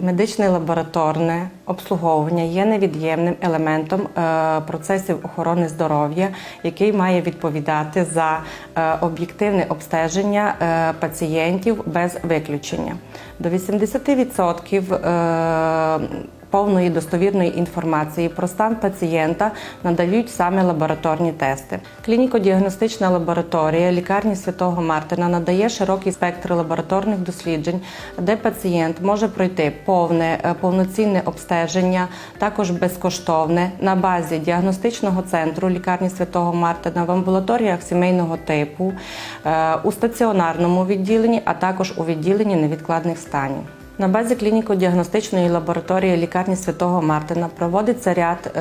Медичне лабораторне обслуговування є невід'ємним елементом е, процесів охорони здоров'я, який має відповідати за е, об'єктивне обстеження е, пацієнтів без виключення. До 80% е, повної достовірної інформації про стан пацієнта надають саме лабораторні тести. Клініко-діагностична лабораторія лікарні Святого Мартина надає широкий спектр лабораторних досліджень, де пацієнт може пройти повне е, повноцінне обстеження, також безкоштовне на базі діагностичного центру лікарні Святого Мартина в амбулаторіях сімейного типу, е, у стаціонарному відділенні, а також у відділенні невідкладних станів. На базі клініко-діагностичної лабораторії лікарні Святого Мартина проводиться ряд е,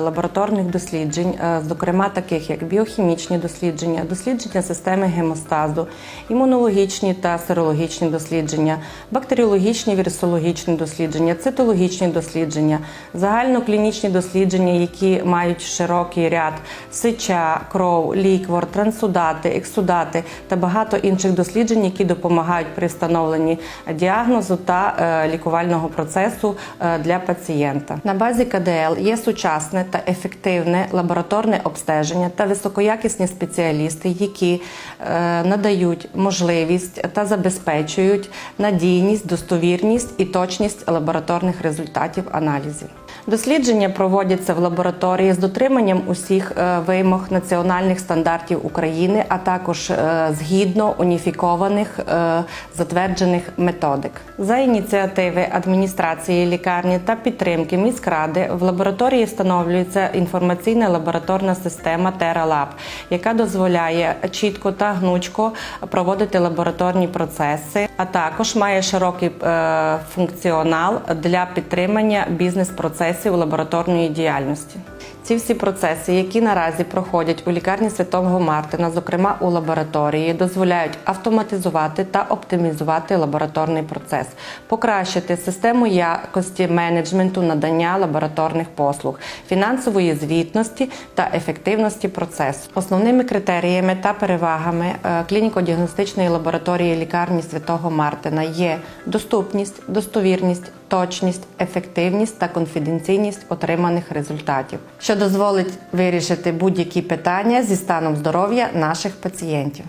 лабораторних досліджень, е, зокрема таких як біохімічні дослідження, дослідження системи гемостазу, імунологічні та серологічні дослідження, бактеріологічні вірусологічні дослідження, цитологічні дослідження, загальноклінічні дослідження, які мають широкий ряд сича, кров, ліквор, трансудати, ексудати та багато інших досліджень, які допомагають при встановленні діагнозу та е, лікувального процесу е, для пацієнта. На базі КДЛ є сучасне та ефективне лабораторне обстеження та високоякісні спеціалісти, які е, надають можливість та забезпечують надійність, достовірність і точність лабораторних результатів аналізів. Дослідження проводяться в лабораторії з дотриманням усіх е, вимог національних стандартів України, а також е, згідно уніфікованих е, затверджених методик. За ініціативи адміністрації лікарні та підтримки міськради в лабораторії встановлюється інформаційна лабораторна система TerraLab, яка дозволяє чітко та гнучко проводити лабораторні процеси, а також має широкий функціонал для підтримання бізнес-процесів лабораторної діяльності. Ці всі процеси, які наразі проходять у лікарні Святого Мартина, зокрема у лабораторії, дозволяють автоматизувати та оптимізувати лабораторний процес, покращити систему якості менеджменту надання лабораторних послуг, фінансової звітності та ефективності процесу. Основними критеріями та перевагами е, клініко-діагностичної лабораторії лікарні Святого Мартина є доступність, достовірність, точність, ефективність та конфіденційність отриманих результатів, що дозволить вирішити будь-які питання зі станом здоров'я наших пацієнтів.